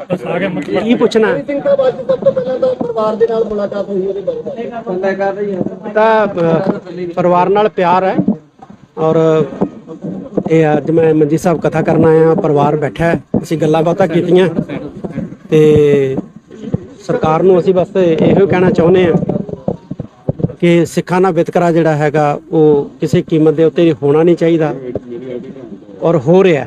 ਕੀ ਪੁੱਛਣਾ ਸਿੰਘ ਸਾਹਿਬ ਅੱਜ ਸਭ ਤੋਂ ਪਹਿਲਾਂ ਤਾਂ ਪਰਿਵਾਰ ਦੇ ਨਾਲ ਮੁਲਾਕਾਤ ਹੋਈ ਉਹਦੇ ਬਾਰੇ ਬੰਦਾ ਕਰ ਰਹੀ ਹੈ ਤਾਂ ਪਰਿਵਾਰ ਨਾਲ ਪਿਆਰ ਹੈ ਔਰ ਇਹ ਅੱਜ ਮੈਂ ਮੰਜੀ ਸਾਹਿਬ ਕਥਾ ਕਰਨ ਆਇਆ ਪਰਿਵਾਰ ਬੈਠਾ ਅਸੀਂ ਗੱਲਾਂ ਬਾਤਾਂ ਕੀਤੀਆਂ। ਤੇ ਸਰਕਾਰ ਨੂੰ ਅਸੀਂ ਬਸ ਇਹੋ ਕਹਿਣਾ ਚਾਹੁੰਦੇ ਹਾਂ ਕਿ ਸਿੱਖਾਂ ਦਾ ਵਿਤਕਰਾ ਜਿਹੜਾ ਹੈਗਾ, ਉਹ ਕਿਸੇ ਕੀਮਤ ਦੇ ਉੱਤੇ ਹੋਣਾ ਨਹੀਂ ਚਾਹੀਦਾ ਔਰ ਹੋ ਰਿਹਾ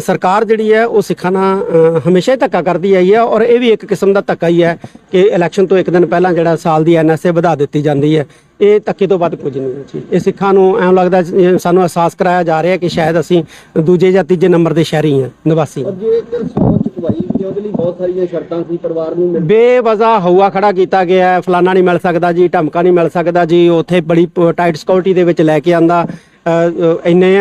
ਸਰਕਾਰ ਜਿਹੜੀ ਹੈ ਉਹ ਸਿੱਖਾਂ ਨਾਲ ਹਮੇਸ਼ਾ ਹੀ ਧੱਕਾ ਕਰਦੀ ਆਈ ਹੈ ਔਰ ਇਹ ਵੀ ਇੱਕ ਕਿਸਮ ਦਾ ਧੱਕਾ ਹੀ ਹੈ ਕਿ ਇਲੈਕਸ਼ਨ ਤੋਂ ਇੱਕ ਦਿਨ ਪਹਿਲਾਂ ਜਿਹੜਾ ਸਾਲ ਦੀ ਐਨਐਸਏ ਵਧਾ ਦਿੱਤੀ ਜਾਂਦੀ ਹੈ। ਇਹ ਧੱਕੇ ਤੋਂ ਵੱਧ ਕੁਝ ਨਹੀਂ ਜੀ। ਇਹ ਸਿੱਖਾਂ ਨੂੰ ਐਂ ਲੱਗਦਾ ਸਾਨੂੰ ਅਹਿਸਾਸ ਕਰਾਇਆ ਜਾ ਰਿਹਾ ਕਿ ਸ਼ਾਇਦ ਅਸੀਂ ਦੂਜੇ ਜਾਂ ਤੀਜੇ ਨੰਬਰ ਦੇ ਸ਼ਹਿਰੀ ਹਾਂ ਨਿਵਾਸੀ ਜੇ ਇੱਕ ਸੋਚ ਚੁਕਵਾਈ ਵੀ ਹੈ, ਉਹਦੇ ਲਈ ਬਹੁਤ ਸਾਰੀਆਂ ਸ਼ਰਤਾਂ ਸੀ ਪਰਿਵਾਰ ਨੂੰ ਮਿਲ ਬੇਵਜ਼ਾ ਹਊਆ ਖੜਾ ਕੀਤਾ ਗਿਆ ਹੈ। ਫਲਾਨਾ ਨਹੀਂ ਮਿਲ ਸਕਦਾ ਜੀ ਢਮਕਾ ਨਹੀਂ ਮਿਲ ਸਕਦਾ ਜੀ। ਉੱਥੇ ਬੜੀ ਟਾਈਟ ਸਿਕਿਉਰਿਟੀ ਦੇ ਵਿੱਚ ਲੈ ਕੇ ਆਂਦਾ। ਇੰਨੇ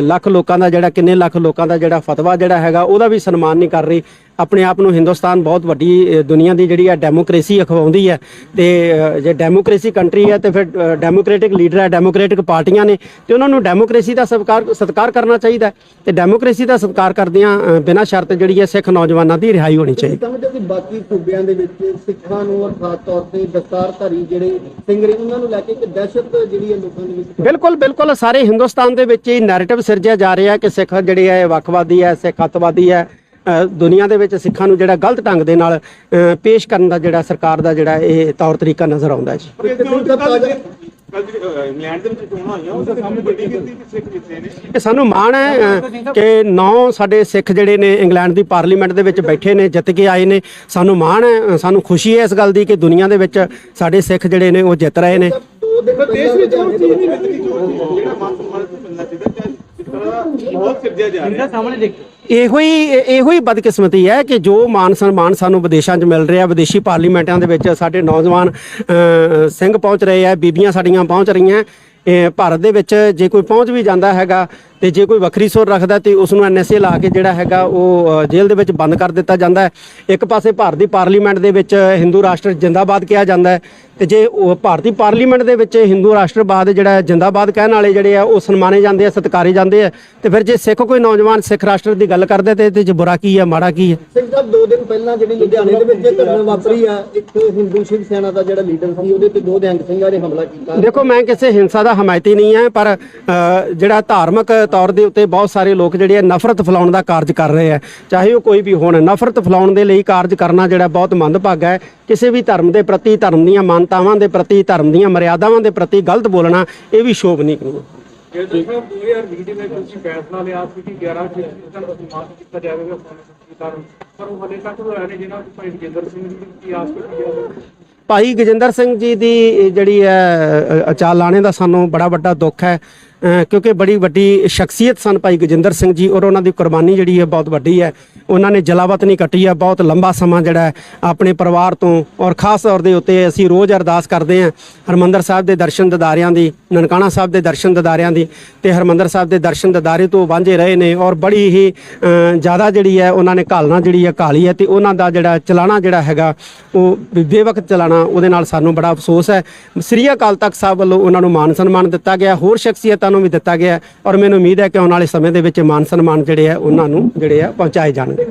ਲੱਖ ਲੋਕਾਂ ਦਾ ਜਿਹੜਾ, ਕਿੰਨੇ ਲੱਖ ਲੋਕਾਂ ਦਾ ਜਿਹੜਾ ਫਤਵਾ ਜਿਹੜਾ ਹੈਗਾ, ਉਹਦਾ ਵੀ ਸਨਮਾਨ ਨਹੀਂ ਕਰ ਰਹੀ। ਆਪਣੇ ਆਪ ਨੂੰ ਹਿੰਦੁਸਤਾਨ ਬਹੁਤ ਵੱਡੀ ਦੁਨੀਆ ਦੀ ਜਿਹੜੀ ਹੈ ਡੈਮੋਕ੍ਰੇਸੀ ਅਖਵਾਉਂਦੀ ਹੈ ਤੇ ਜੇ ਡੈਮੋਕ੍ਰੇਸੀ ਕੰਟਰੀ ਹੈ ਤੇ ਫਿਰ ਡੈਮੋਕ੍ਰੈਟਿਕ ਲੀਡਰ ਹੈ ਡੈਮੋਕ੍ਰੈਟਿਕ ਪਾਰਟੀਆਂ ਨੇ ਤੇ ਉਹਨਾਂ ਨੂੰ ਡੈਮੋਕ੍ਰੇਸੀ ਦਾ ਸਤਿਕਾਰ ਸਤਿਕਾਰ ਕਰਨਾ ਚਾਹੀਦਾ ਤੇ ਡੈਮੋਕ੍ਰੇਸੀ ਦਾ ਸਤਿਕਾਰ ਕਰਦਿਆਂ ਬਿਨਾਂ ਸ਼ਰਤ ਜਿਹੜੀ ਹੈ ਸਿੱਖ ਨੌਜਵਾਨਾਂ ਦੀ ਰਿਹਾਈ ਹੋਣੀ ਚਾਹੀਦੀ। ਸਮਝਦੇ ਕਿ ਬਾਕੀ ਸੂਬਿਆਂ ਦੇ ਵਿੱਚ ਸਿੱਖਾਂ ਨੂੰ ਖਾਸ ਤੌਰ ਤੇ ਦਸਤਾਰਧਾਰੀ ਜਿਹੜੇ ਸਿੰਘ ਨੇ ਉਹਨਾਂ ਨੂੰ ਲੈ ਕੇ ਇੱਕ ਦਹਿਸ਼ਤ ਜਿਹੜੀ ਹੈ ਲੋਕਾਂ ਦੇ ਵਿੱਚ ਬਿਲਕੁਲ ਬਿਲਕੁਲ ਸਾਰੇ ਹਿੰਦੁਸਤਾਨ ਦੇ ਵਿੱਚ ਇਹ ਨੈਰੇਟਿਵ ਸਿਰਜਿਆ ਜਾ ਰਿਹਾ ਕਿ ਸਿੱਖ ਜਿਹੜੇ ਹੈ ਵੱਖਵਾਦੀ ਹੈ ਸਿੱਖ ਅੱਤਵਾਦੀ ਹੈ। ਦੁਨੀਆ ਦੇ ਵਿੱਚ ਸਿੱਖਾਂ ਨੂੰ ਜਿਹੜਾ ਗਲਤ ਢੰਗ ਦੇ ਨਾਲ ਪੇਸ਼ ਕਰਨ ਦਾ ਜਿਹੜਾ ਸਰਕਾਰ ਦਾ ਜਿਹੜਾ ਇਹ ਤੌਰ ਤਰੀਕਾ ਨਜ਼ਰ ਆਉਂਦਾ ਜੀ। ਇਹ ਸਾਨੂੰ ਮਾਣ ਹੈ ਕਿ ਨੌ ਸਾਡੇ ਸਿੱਖ ਜਿਹੜੇ ਨੇ ਇੰਗਲੈਂਡ ਦੀ ਪਾਰਲੀਮੈਂਟ ਦੇ ਵਿੱਚ ਬੈਠੇ ਨੇ ਜਿੱਤ ਕੇ ਆਏ ਨੇ। ਸਾਨੂੰ ਮਾਣ ਹੈ ਸਾਨੂੰ ਖੁਸ਼ੀ ਹੈ ਇਸ ਗੱਲ ਦੀ ਕਿ ਦੁਨੀਆ ਦੇ ਵਿੱਚ ਸਾਡੇ ਸਿੱਖ ਜਿਹੜੇ ਨੇ ਉਹ ਜਿੱਤ ਰਹੇ ਨੇ। ਦੋ ਦਿਨ ਦੇਸ਼ ਵਿੱਚ ਉਹ ਚੀਜ਼ ਨਹੀਂ ਮਿਲਦੀ ਜੋ ਜਿਹੜਾ ਮਾਨ ਸਨਮਾਨ ਤੋਂ ਮਿਲਣਾ ਚਾਹੀਦਾ ਕਿ ਇਸ ਤਰ੍ਹਾਂ ਬਹੁਤ ਸਿਰਜਿਆ ਜਾ ਰਿਹਾ। ਇਹੋ ਹੀ ਇਹੋ ਹੀ ਬਦਕਿਸਮਤੀ ਹੈ ਕਿ ਜੋ ਮਾਨ ਸਨਮਾਨ ਸਾਨੂੰ ਵਿਦੇਸ਼ਾਂ 'ਚ ਮਿਲ ਰਿਹਾ ਵਿਦੇਸ਼ੀ ਪਾਰਲੀਮੈਂਟਾਂ ਦੇ ਵਿੱਚ ਸਾਡੇ ਨੌਜਵਾਨ ਸਿੰਘ ਪਹੁੰਚ ਰਹੇ ਆ ਬੀਬੀਆਂ ਸਾਡੀਆਂ ਪਹੁੰਚ ਰਹੀਆਂ ਇਹ ਭਾਰਤ ਦੇ ਵਿੱਚ ਜੇ ਕੋਈ ਪਹੁੰਚ ਵੀ ਜਾਂਦਾ ਹੈਗਾ ਤੇ ਜੇ ਕੋਈ ਵੱਖਰੀ ਸੁਰ ਰੱਖਦਾ ਤੇ ਉਸ ਨੂੰ ਐਨਐਸਏ ਲਾ ਕੇ ਜਿਹੜਾ ਹੈਗਾ ਉਹ ਜੇਲ੍ਹ ਦੇ ਵਿੱਚ ਬੰਦ ਕਰ ਦਿੱਤਾ ਜਾਂਦਾ ਹੈ। ਇੱਕ ਪਾਸੇ ਭਾਰਤ ਦੀ ਪਾਰਲੀਮੈਂਟ ਦੇ ਵਿੱਚ ਹਿੰਦੂ ਰਾਸ਼ਟਰ ਜਿੰਦਾਬਾਦ ਕਿਹਾ ਜਾਂਦਾ ਹੈ ਤੇ ਜੇ ਉਹ ਭਾਰਤੀ ਪਾਰਲੀਮੈਂਟ ਦੇ ਵਿੱਚ ਹਿੰਦੂ ਰਾਸ਼ਟਰਵਾਦ ਜਿਹੜਾ ਜਿੰਦਾਬਾਦ ਕਹਿਣ ਵਾਲੇ ਜਿਹੜੇ ਆ ਉਹ ਸਨਮਾਨੇ ਜਾਂਦੇ ਆ ਸਤਿਕਾਰੇ ਜਾਂਦੇ ਆ। ਤੇ ਫਿਰ ਜੇ ਸਿੱਖ ਕੋਈ ਨੌਜਵਾਨ ਸਿੱਖ ਰਾਸ਼ਟਰ ਦੀ ਗੱਲ ਕਰਦੇ ਤੇ ਇਹਦੇ 'ਚ ਬੁਰਾ ਕੀ ਹੈ ਮਾੜਾ ਕੀ ਹੈ ਸਿੰਘ ਸਾਹਿਬ ਦੋ ਦਿਨ ਪਹਿਲਾਂ ਜਿਹੜੀ ਲੁਧਿਆਣੇ ਦੇ ਵਿੱਚ ਘਟਨਾ ਵਾਪਰੀ ਆ ਇੱਕ ਹਿੰਦੂ ਸ਼ਿਵ ਸੈਨਾ ਦਾ ਜਿਹੜਾ ਲੀਡਰ ਸੀ ਉਹਦੇ ਤੇ ਦੋ ਨਿਹੰਗ ਸਿੰਘਾਂ ਨੇ ਹਮਲਾ ਕੀਤਾ। ਦੇਖੋ ਮੈਂ ਕਿਸੇ ਹਿੰਸਾ ਦਾ ਹਮਾਇਤੀ ਨਹੀਂ ਹੈ ਪਰ ਜਿਹੜਾ ਧਾਰਮਿਕ ਤੌਰ ਦੇ ਉੱਤੇ ਬਹੁਤ ਸਾਰੇ ਲੋਕ ਜਿਹੜੇ ਆ ਨਫ਼ਰਤ ਫੈਲਾਉਣ ਦਾ ਕਾਰਜ ਕਰ ਰਹੇ ਆ। ਚਾਹੇ ਉਹ ਕੋਈ ਵੀ ਹੋਣ, ਨਫ਼ਰਤ ਫੈਲਾਉਣ ਦੇ ਲਈ ਕਾਰਜ ਕਰਨਾ ਜਿਹੜਾ ਬਹੁਤ ਮੰਦਭਾਗਾ ਹੈ। ਕਿਸੇ ਵੀ ਧਰਮ ਦੇ ਪ੍ਰਤੀ, ਧਰਮ ਦੀਆਂ ਮਾਨਤਾਵਾਂ ਦੇ ਪ੍ਰਤੀ, ਧਰਮ ਦੀਆਂ ਮਰਿਆਦਾਵਾਂ ਦੇ ਪ੍ਰਤੀ ਗਲਤ ਬੋਲਣਾ, ਇਹ ਵੀ ਸ਼ੋਭਨੀਕ ਨਹੀਂ ਹੈ ਇਹ ਦੇਖੋ 2020 ਵਿੱਚ ਤੁਸੀਂ ਫੈਸਲਾ ਲਿਆ ਸੀ ਕਿ 11 ਸਿੱਖਾਂ ਦਾ ਸਨਮਾਨ ਕੀਤਾ ਜਾਵੇਗਾ ਪਰ ਉਹ ਹਲੇ ਤੱਕ ਹੋਇਆ ਨਹੀਂ ਜਿਹਨਾਂ ਭਾਈ ਵਿਜੇਂਦਰ ਸਿੰਘ ਜੀ ਦੀ ਆਸ ਕੀਤੀ ਭਾਈ ਗਜਿੰਦਰ ਸਿੰਘ ਜੀ ਦੀ ਜਿਹੜੀ ਹੈ ਅ, ਅਚਾਲ ਲਾਣੇ ਦਾ ਸਾਨੂੰ ਬੜਾ ਵੱਡਾ ਦੁੱਖ ਹੈ ਕਿਉਂਕਿ ਬੜੀ ਵੱਡੀ ਸ਼ਖਸੀਅਤ ਸਨ ਭਾਈ ਗਜਿੰਦਰ ਸਿੰਘ ਜੀ ਔਰ ਉਹਨਾਂ ਦੀ ਕੁਰਬਾਨੀ ਜਿਹੜੀ ਹੈ ਬਹੁਤ ਵੱਡੀ ਹੈ। ਉਹਨਾਂ ਨੇ ਜਲਾਵਤ ਨਹੀਂ ਕੱਟੀ ਹੈ ਬਹੁਤ ਲੰਬਾ ਸਮਾਂ ਜਿਹੜਾ ਆਪਣੇ ਪਰਿਵਾਰ ਤੋਂ ਔਰ ਖਾਸ ਤੌਰ ਦੇ ਉੱਤੇ ਅਸੀਂ ਰੋਜ਼ ਅਰਦਾਸ ਕਰਦੇ ਹਾਂ ਹਰਮੰਦਰ ਸਾਹਿਬ ਦੇ ਦਰਸ਼ਨ ਦਿਦਾਰਿਆਂ ਦੀ ਨਨਕਾਣਾ ਸਾਹਿਬ ਦੇ ਦਰਸ਼ਨ ਦਿਦਾਰਿਆਂ ਦੀ ਤੇ ਹਰਮੰਦਰ ਸਾਹਿਬ ਦੇ ਦਰਸ਼ਨ ਦਿਦਾਰੇ ਤੋਂ ਵਾਂਝੇ ਰਹੇ ਨੇ ਔਰ ਬੜੀ ਹੀ ਜ਼ਿਆਦਾ ਜਿਹੜੀ ਹੈ ਉਹਨਾਂ ਨੇ ਘਾਲਣਾ ਜਿਹੜੀ ਹੈ ਘਾਲੀ ਹੈ ਤੇ ਉਹਨਾਂ ਦਾ ਜਿਹੜਾ ਚਲਾਣਾ ਜਿਹੜਾ ਹੈਗਾ ਉਹ ਬੇ- ਬੇਵਕਤ ਚਲਾਣਾ ਉਹਦੇ ਨਾਲ ਸਾਨੂੰ ਬੜਾ ਅਫਸੋਸ ਹੈ। ਸ੍ਰੀ ਅਕਾਲ ਤਖਤ ਸਾਹਿਬ ਵੱਲੋਂ ਉਹਨਾਂ ਨੂੰ ਮਾਨ ਸਨਮਾਨ ਦਿੱਤਾ ਗਿਆ ਹੋਰ ਸ਼ਖਸੀਅਤਾਂ ਨੂੰ ਵੀ ਦਿੱਤਾ ਗਿਆ ਔਰ ਮੈਨੂੰ ਉਮੀਦ ਹੈ ਕਿ ਆਉਣ ਵਾਲੇ ਸਮੇਂ ਦੇ ਵਿੱਚ ਮਾਨ ਸਨਮਾਨ ਜਿਹੜੇ ਆ ਉਹਨਾਂ ਨੂੰ ਜਿਹੜੇ ਆ ਪਹੁੰਚਾਏ ਜਾਣਗੇ।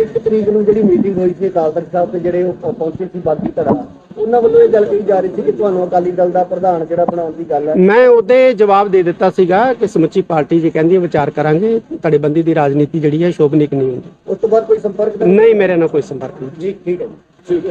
ਇੱਕ ਤਰੀਕ ਨੂੰ ਜਿਹੜੀ ਮੀਟਿੰਗ ਹੋਈ ਸੀ ਅਕਾਲ ਤਖਤ ਸਾਹਿਬ ਤੇ ਜਿਹੜੇ ਉਹ ਪਹੁੰਚੇ ਸੀ ਬਾਕੀ ਧੜਾ ਉਹਨਾਂ ਵੱਲੋਂ ਇਹ ਗੱਲ ਕਹੀ ਜਾ ਰਹੀ ਸੀ ਕਿ ਤੁਹਾਨੂੰ ਅਕਾਲੀ ਦਲ ਦਾ ਪ੍ਰਧਾਨ ਜਿਹੜਾ ਬਣਾਉਣ ਦੀ ਗੱਲ ਹੈ? ਮੈਂ ਉਹਦੇ ਜਵਾਬ ਦੇ ਦਿੱਤਾ ਸੀਗਾ ਕਿ ਸਮੁੱਚੀ ਪਾਰਟੀ ਜੀ ਕਹਿੰਦੀ ਹੈ ਵਿਚਾਰ ਕਰਾਂਗੇ ਧੜੇਬੰਦੀ ਦੀ ਰਾਜਨੀਤੀ ਜਿਹੜੀ ਹੈ ਸ਼ੋਭਨੀਕ ਨਹੀਂ ਹੁੰਦੀ। ਉਸ ਤੋਂ ਬਾਅਦ ਕੋਈ ਸੰਪਰਕ ਨਹੀਂ ਮੇਰੇ ਨਾਲ ਕੋਈ ਸੰਪਰਕ ਨਹੀਂ। ਜੀ ਠੀਕ ਹੈ।